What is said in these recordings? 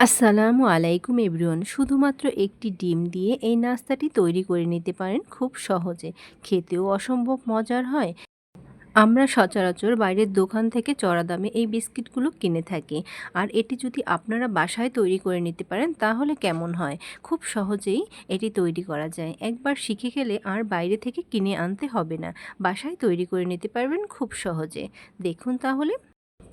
আসসালামু আলাইকুম এভরিওয়ান। শুধুমাত্র একটি ডিম দিয়ে এই নাস্তাটি তৈরি করে নিতে পারেন খুব সহজে। খেতেও অসম্ভব মজার হয়। আমরা সচরাচর বাইরের দোকান থেকে চড়া দামে এই বিস্কিটগুলো কিনে থাকি। আর এটি যদি আপনারা বাসায় তৈরি করে নিতে পারেন, তাহলে কেমন হয়? খুব সহজেই এটি তৈরি করা যায়। একবার শিখে গেলে আর বাইরে থেকে কিনে আনতে হবে না। বাসায় তৈরি করে নিতে পারবেন খুব সহজে। দেখুন তাহলে।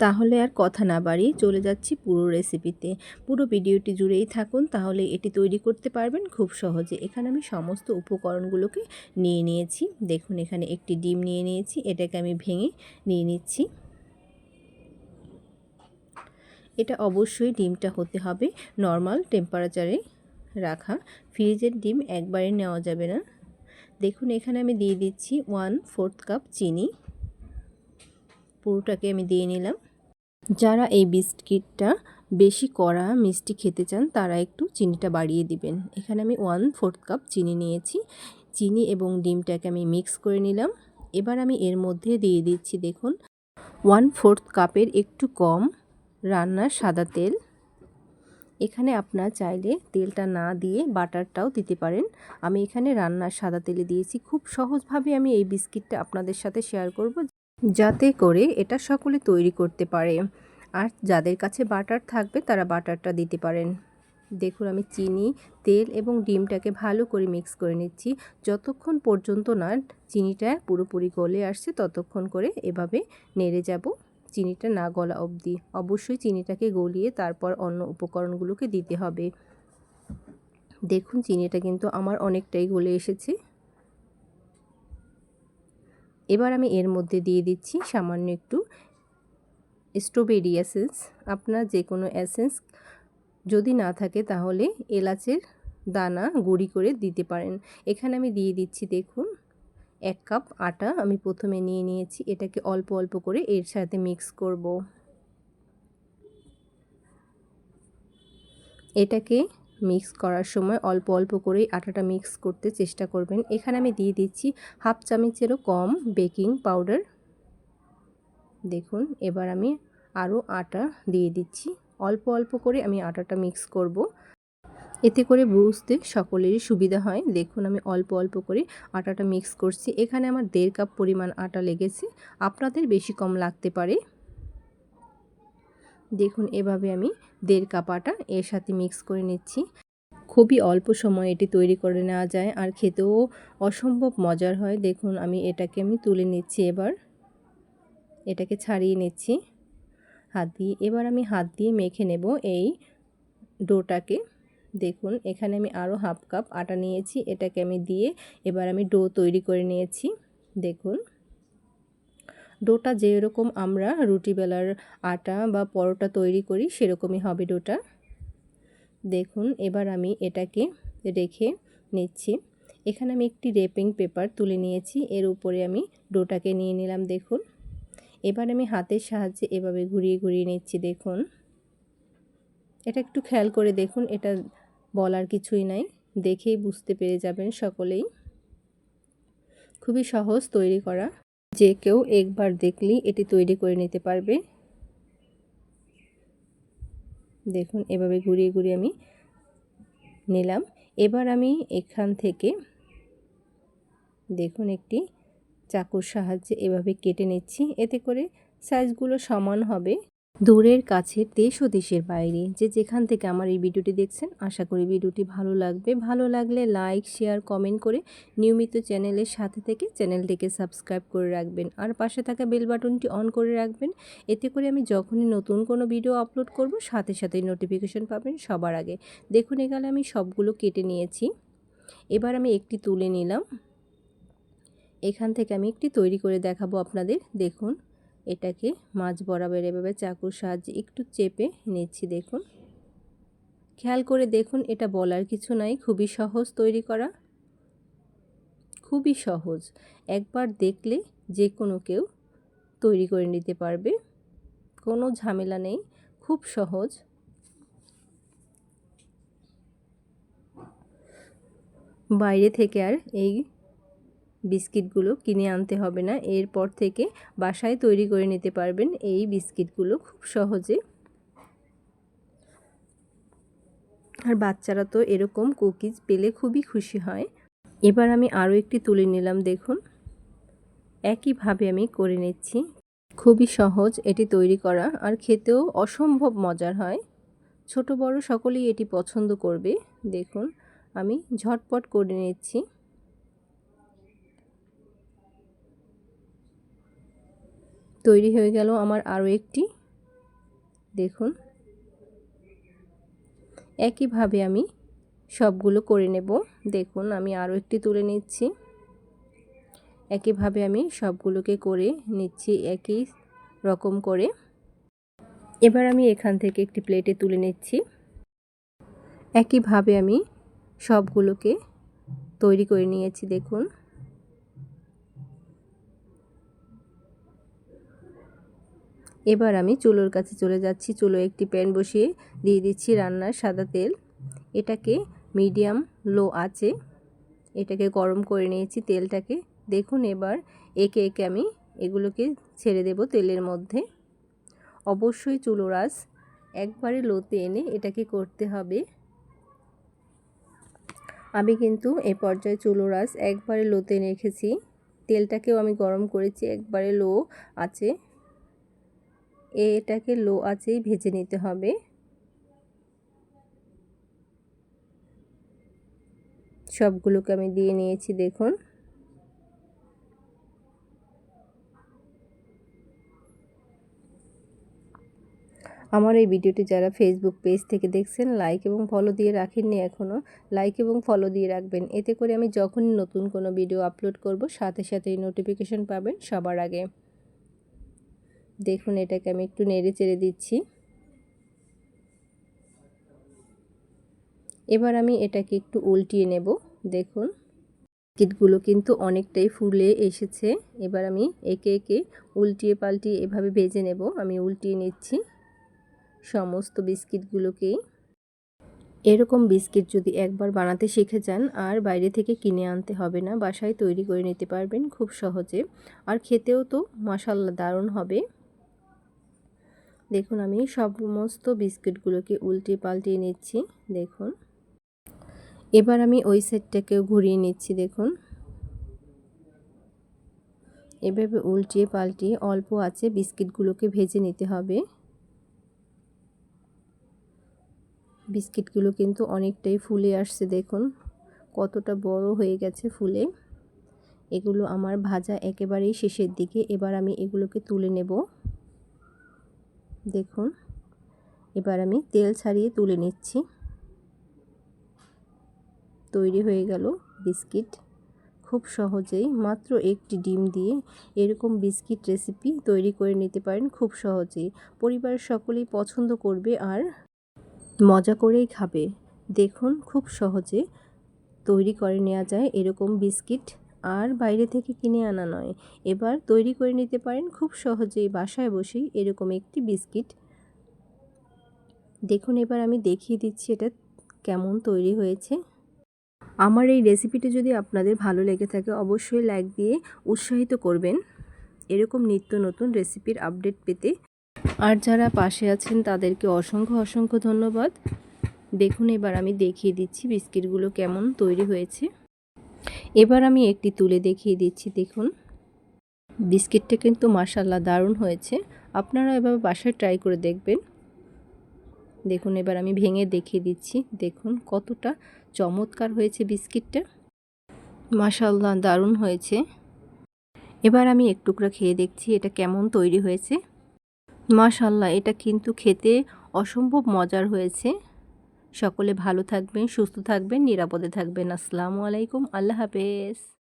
তাহলে আর কথা না বাড়িয়ে চলে যাচ্ছি পুরো রেসিপিতে পুরো ভিডিওটি জুড়েই থাকুন, তাহলে এটি তৈরি করতে পারবেন খুব সহজে। এখানে আমি সমস্ত উপকরণগুলোকে নিয়ে নিয়েছি। দেখুন, এখানে একটি ডিম নিয়ে নিয়েছি, এটাকে আমি ভেঙে নিয়ে নিচ্ছি। এটা অবশ্যই ডিমটা হতে হবে নর্মাল টেম্পারেচারে রাখা। ফ্রিজের ডিম একবারে নেওয়া যাবে না। দেখুন, এখানে আমি দিয়ে দিচ্ছি ওয়ান ফোর্থ কাপ চিনি। পুরোটাকে আমি দিয়ে নিলাম। যারা এই বিস্কিটটা বেশি কড়া মিষ্টি খেতে চান, তারা একটু চিনিটা বাড়িয়ে দিবেন। এখানে আমি ওয়ান ফোর্থ কাপ চিনি নিয়েছি। চিনি এবং ডিমটাকে আমি মিক্স করে নিলাম। এবার আমি এর মধ্যে দিয়ে দিচ্ছি, দেখুন ওয়ান ফোর্থ কাপের একটু কম রান্নার সাদা তেল। এখানে আপনার চাইলে তেলটা না দিয়ে বাটারটাও দিতে পারেন। আমি এখানে রান্নার সাদা তেলে দিয়েছি। খুব সহজভাবে আমি এই বিস্কিটটা আপনাদের সাথে শেয়ার করব। যাতে করে এটা সকলে তৈরি করতে পারে। আর যাদের কাছে বাটার থাকবে, তারা বাটারটা দিতে পারেন। দেখুন, আমি চিনি, তেল এবং ডিমটাকে ভালো করে মিক্স করে নিচ্ছি। যতক্ষণ পর্যন্ত না চিনিটা পুরোপুরি গলে আসছে, ততক্ষণ করে এভাবে নেড়ে যাব। চিনিটা না গলা অবধি। অবশ্যই চিনিটাকে গলিয়ে তারপর অন্য উপকরণগুলোকে দিতে হবে। দেখুন, চিনিটা কিন্তু আমার অনেকটাই গলে এসেছে। এবার আমি এর মধ্যে দিয়ে দিচ্ছি সামান্য একটু স্ট্রবেরি এসেন্স আপনার যে কোনো এসেন্স যদি না থাকে তাহলে এলাচের দানা গুঁড়ি করে দিতে পারেন। এখানে আমি দিয়ে দিচ্ছি দেখুন, এক কাপ আটা আমি প্রথমে নিয়ে নিয়েছি, এটাকে অল্প অল্প করে এর সাথে মিক্স করব। এটাকে মিক্স করার সময় অল্প অল্প করেই আটাটা মিক্স করতে চেষ্টা করবেন। এখানে আমি দিয়ে দিচ্ছি হাফ চামচেরও কম বেকিং পাউডার। দেখুন, এবার আমি আরও আটা দিয়ে দিচ্ছি। অল্প অল্প করে আমি আটাটা মিক্স করব। এতে করে বুঝতে সকলেরই সুবিধা হয়। দেখুন, আমি অল্প অল্প করে আটাটা মিক্স করছি। এখানে আমার দেড় কাপ পরিমাণ আটা লেগেছে। আপনাদের বেশি কম লাগতে পারে। দেখুন, এভাবে আমি দেড় কাপ আটা এর সাথে মিক্স করে নিচ্ছি। খুবই অল্প সময় এটি তৈরি করে নেওয়া যায় আর খেতেও অসম্ভব মজার হয়। দেখুন, আমি এটাকে আমি তুলে নিচ্ছি এবার। এটাকে ছাড়িয়ে নিচ্ছি। হাত দিয়ে, এবার আমি হাত দিয়ে মেখে নেব এই ডোটাকে। দেখুন, এখানে আমি আরও হাফ কাপ আটা নিয়েছি। এটাকে আমি দিয়ে এবার আমি ডো তৈরি করে নিয়েছি। দেখুন। ডোটা যেরকম আমরা রুটি বেলার আটা বা পরোটা তৈরি করি, সেরকমই হবে ডোটা। দেখুন, এবার আমি এটাকে রেখে নিচ্ছি। এখানে আমি একটি রেপিং পেপার তুলে নিয়েছি, এর উপরে আমি ডোটাকে নিয়ে নিলাম, দেখুন। এবার আমি হাতের সাহায্যে এভাবে ঘুরিয়ে ঘুরিয়ে নিচ্ছি, দেখুন। এটা একটু খেয়াল করে দেখুন, এটা বলার কিছুই নাই, দেখেই বুঝতে পেরে যাবেন সকলেই। খুবই সহজ তৈরি করা। যে কেউ একবার দেখলেই এটি তৈরি করে নিতে পারবে। দেখুন, এভাবে ঘুরিয়ে ঘুরিয়ে আমি নিলাম। এবার আমি এখান থেকে দেখুন একটি চাকুর সাহায্যে এভাবে কেটে নিচ্ছি। এতে করে সাইজগুলো সমান হবে। দূরের কাছে, দেশ ও দেশের বাইরে। যে যেখান থেকে আমার এই ভিডিওটি দেখছেন, আশা করি ভিডিওটি ভালো লাগবে। ভালো লাগলে লাইক, শেয়ার, কমেন্ট করে নিয়মিত চ্যানেলের সাথে থেকে চ্যানেলটিকে সাবস্ক্রাইব করে রাখবেন। আর পাশে থাকা বেল বাটনটি অন করে রাখবেন। এতে করে আমি যখনই নতুন কোনো ভিডিও আপলোড করব, সাথে সাথে নোটিফিকেশন পাবেন সবার আগে। দেখুন, এখানে আমি সবগুলো কেটে নিয়েছি। এবার আমি একটি তুলে নিলাম। এখান থেকে আমি একটি তৈরি করে দেখাবো আপনাদের। দেখুন। এটাকে মাছ বরাবর এভাবে চাকুর সাহায্যে একটু চেপে নিচ্ছি, দেখুন। খেয়াল করে দেখুন, এটা বলার কিছু নাই, খুবই সহজ তৈরি করা। খুবই সহজ। একবার দেখলে যে কোনো কেউ তৈরি করে নিতে পারবে। কোনো ঝামেলা নেই, খুব সহজ। বাইরে থেকে আর এই বিস্কিটগুলো কিনে আনতে হবে না। এরপর থেকে বাসায় তৈরি করে নিতে পারবেন এই বিস্কিটগুলো খুব সহজে। আর বাচ্চারা তো এরকম কুকিজ পেলে খুবই খুশি হয়। এবার আমি আরও একটি তুলে নিলাম, দেখুন। একইভাবে আমি করে নিচ্ছি। খুবই সহজ এটি তৈরি করা আর খেতেও অসম্ভব মজার হয়। ছোট বড় সকলেই এটি পছন্দ করবে। দেখুন, আমি ঝটপট করে নিচ্ছি। তৈরি হয়ে গেল আমার আরও একটি। দেখুন। একইভাবে আমি সবগুলো করে নেব। দেখুন, আমি আরও একটি তুলে নিচ্ছি। একইভাবে আমি সবগুলোকে করে নিচ্ছি একই রকম করে। এবার আমি এখান থেকে একটি প্লেটে তুলে নিচ্ছি। একইভাবে আমি সবগুলোকে তৈরি করে নিয়েছি, দেখুন। এবার আমি চুলোর কাছে চলে যাচ্ছি। চুলো একটি প্যান বসিয়ে দিয়ে দিচ্ছি রান্নার সাদা তেল। এটাকে মিডিয়াম লো আছে। এটাকে গরম করে নিয়েছি তেলটাকে। দেখুন এবার একে একে আমি এগুলোকে ছেড়ে দেব তেলের মধ্যে। অবশ্যই চুলো রাস একবারে লোতে এনে এটাকে করতে হবে। আমি কিন্তু এ পর্যায়ে চুলো রাস একবারে লোতে রেখেছি। তেলটাকেও আমি গরম করেছি, একবারে লো আছে। এটাকে লো আঁচেই ভেজে নিতে হবে। সবগুলোকে আমি দিয়ে নিয়েছি, দেখুন। আমার এই ভিডিওটি যারা ফেসবুক পেজ থেকে দেখছেন লাইক এবং ফলো দিয়ে রাখেননি এখনও লাইক এবং ফলো দিয়ে রাখবেন। এতে করে আমি যখনই নতুন কোনো ভিডিও আপলোড করব, সাথে সাথেই নোটিফিকেশন পাবেন সবার আগে। দেখুন, এটাকে আমি একটু নেড়ে চেড়ে দিচ্ছি। এবার আমি এটাকে একটু উল্টিয়ে নেব, দেখুন। কিটগুলো কিন্তু অনেকটাই ফুলে এসেছে। এবার আমি একে একে উল্টিয়ে পাল্টিয়ে এভাবে ভেজে নেব। আমি উল্টিয়ে নিচ্ছি সমস্ত বিস্কিটগুলোকেই এরকম বিস্কিট যদি একবার বানাতে শিখে যান, আর বাইরে থেকে কিনে আনতে হবে না, বাসায় তৈরি করে নিতে পারবেন খুব সহজে। আর খেতেও তো মশাল্লা দারুণ হবে। দেখুন, আমি সমস্ত বিস্কিটগুলোকে উল্টে পাল্টিয়ে নিচ্ছি, দেখুন। এবার আমি ওই সেটটাকেও ঘুরিয়ে নিচ্ছি, দেখুন। এভাবে উল্টিয়ে পাল্টিয়ে অল্প আছে বিস্কিটগুলোকে ভেজে নিতে হবে। বিস্কিটগুলো কিন্তু অনেকটাই ফুলে আসছে, দেখুন। কতটা বড় হয়ে গেছে ফুলে। এগুলো আমার ভাজা একেবারেই শেষের দিকে, এবার আমি এগুলোকে তুলে নেব। দেখুন, এবার আমি তেল ছাড়িয়ে তুলে নিচ্ছি। তৈরি হয়ে গেল বিস্কিট। খুব সহজেই মাত্র একটি ডিম দিয়ে এরকম বিস্কিট রেসিপি তৈরি করে নিতে পারেন খুব সহজেই। পরিবারের সকলেই পছন্দ করবে আর মজা করেই খাবে। দেখুন, খুব সহজে তৈরি করে নেওয়া যায় এরকম বিস্কিট। আর বাইরে থেকে কিনে আনা নয়। এবার তৈরি করে নিতে পারেন খুব সহজেই বাসায় বসেই এরকম একটি বিস্কিট। দেখুন, এবার আমি দেখিয়ে দিচ্ছি এটা কেমন তৈরি হয়েছে। আমার এই রেসিপিটি যদি আপনাদের ভালো লেগে থাকে, অবশ্যই লাইক দিয়ে উৎসাহিত করবেন। এরকম নিত্য নতুন রেসিপির আপডেট পেতে। আর যারা পাশে আছেন, তাদেরকে অসংখ্য অসংখ্য ধন্যবাদ। দেখুন, এবার আমি দেখিয়ে দিচ্ছি বিস্কিটগুলো কেমন তৈরি হয়েছে। এবার আমি একটি তুলে দেখিয়ে দিচ্ছি, দেখুন। বিস্কিটটা কিন্তু মাসাল্লা দারুণ হয়েছে। আপনারা এবার বাসায় ট্রাই করে দেখবেন। দেখুন, এবার আমি ভেঙে দেখিয়ে দিচ্ছি। দেখুন, কতটা চমৎকার হয়েছে বিস্কিটটা। মাসাল্লাহ দারুণ হয়েছে। এবার আমি এক টুকরা খেয়ে দেখছি এটা কেমন তৈরি হয়েছে। মাশাল্লাহ এটা কিন্তু খেতে অসম্ভব মজার হয়েছে। সকলে ভালো থাকবেন সুস্থ থাকবেন নিরাপদে থাকবেন। আসসালামু আলাইকুম আল্লাহ হাফেজ।